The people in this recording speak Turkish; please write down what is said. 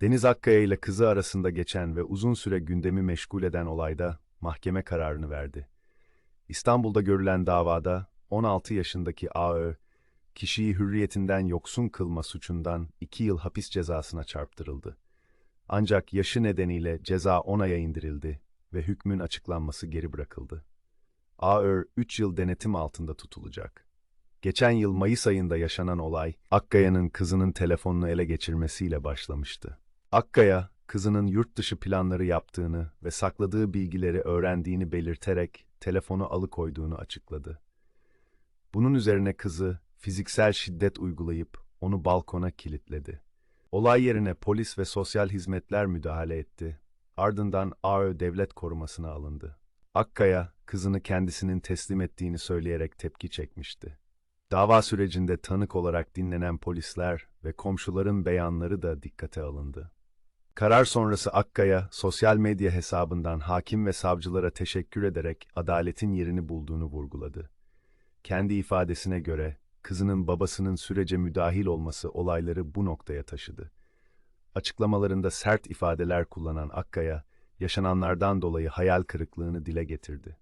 Deniz Akkaya ile kızı arasında geçen ve uzun süre gündemi meşgul eden olayda mahkeme kararını verdi. İstanbul'da görülen davada 16 yaşındaki AÖ, kişiyi hürriyetinden yoksun kılma suçundan 2 yıl hapis cezasına çarptırıldı. Ancak yaşı nedeniyle ceza 10 aya indirildi ve hükmün açıklanması geri bırakıldı. AÖ 3 yıl denetim altında tutulacak. Geçen yıl Mayıs ayında yaşanan olay, Akkaya'nın kızının telefonunu ele geçirmesiyle başlamıştı. Akkaya, kızının yurt dışı planları yaptığını ve sakladığı bilgileri öğrendiğini belirterek telefonu alıkoyduğunu açıkladı. Bunun üzerine kızı fiziksel şiddet uygulayıp onu balkona kilitledi. Olay yerine polis ve sosyal hizmetler müdahale etti. Ardından AÖ devlet korumasına alındı. Akkaya, kızını kendisinin teslim ettiğini söyleyerek tepki çekmişti. Dava sürecinde tanık olarak dinlenen polisler ve komşuların beyanları da dikkate alındı. Karar sonrası Akkaya, sosyal medya hesabından hakim ve savcılara teşekkür ederek adaletin yerini bulduğunu vurguladı. Kendi ifadesine göre, kızının babasının sürece müdahil olması olayları bu noktaya taşıdı. Açıklamalarında sert ifadeler kullanan Akkaya, yaşananlardan dolayı hayal kırıklığını dile getirdi.